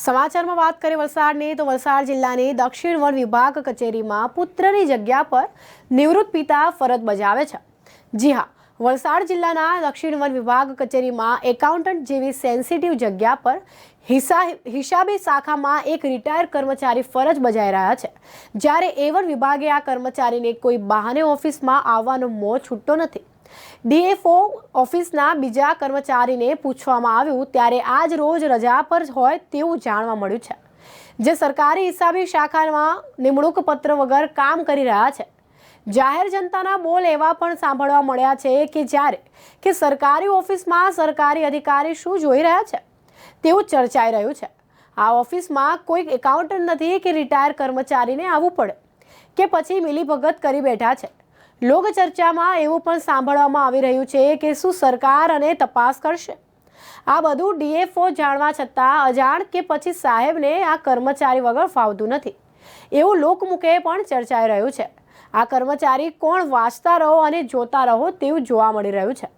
સમાચારમાં વાત કરીએ વલસાડની, તો વલસાડ જિલ્લાની દક્ષિણ વન વિભાગ કચેરીમાં પુત્રની જગ્યા પર નિવૃત્ત પિતા ફરજ બજાવે છે. જી હા, વલસાડ જિલ્લાના દક્ષિણ વન વિભાગ કચેરીમાં એકાઉન્ટન્ટ જેવી સેન્સિટિવ જગ્યા પર હિસા, હિસાબી શાખામાં એક રિટાયર કર્મચારી ફરજ બજાવી રહ્યા છે. જ્યારે એવન વિભાગે આ કર્મચારીને કોઈ બહાને ઓફિસમાં આવવાનો મોહ છૂટતો નથી. ડીએફઓ ઓફિસના બીજા કર્મચારીને પૂછવામાં આવ્યું ત્યારે આજ રોજ રજા પર હોય તેવું જાણવા મળ્યું છે. જે સરકારી હિસાબી શાખામાં નિમણૂક પત્ર વગર કામ કરી રહ્યા છે. જાહેર જનતાના બોલ એવા પણ સાંભળવા મળ્યા છે કે જ્યારે કે સરકારી ઓફિસમાં સરકારી અધિકારી શું જોઈ રહ્યા છે? તેવું ચર્ચાઈ રહ્યું છે. આ ઓફિસમાં કોઈ એકાઉન્ટન્ટ નથી કે રિટાયર કર્મચારીને આવવું પડે કે પછી મિલીભગત કરી બેઠા છે. લોક ચર્ચામાં એવું પણ સાંભળવામાં આવી રહ્યું છે કે શું સરકાર અને તપાસ કરશે? આ બધું ડીએફઓ જાણવા છતાં અજાણ કે પછી સાહેબને આ કર્મચારી વગર ફાવતું નથી. એવું લોકમુખે પણ ચર્ચાઈ રહ્યું છે. આ કર્મચારી કોણ વાંચતા રહો અને જોતા રહો તેવું જોવા મળી રહ્યું છે.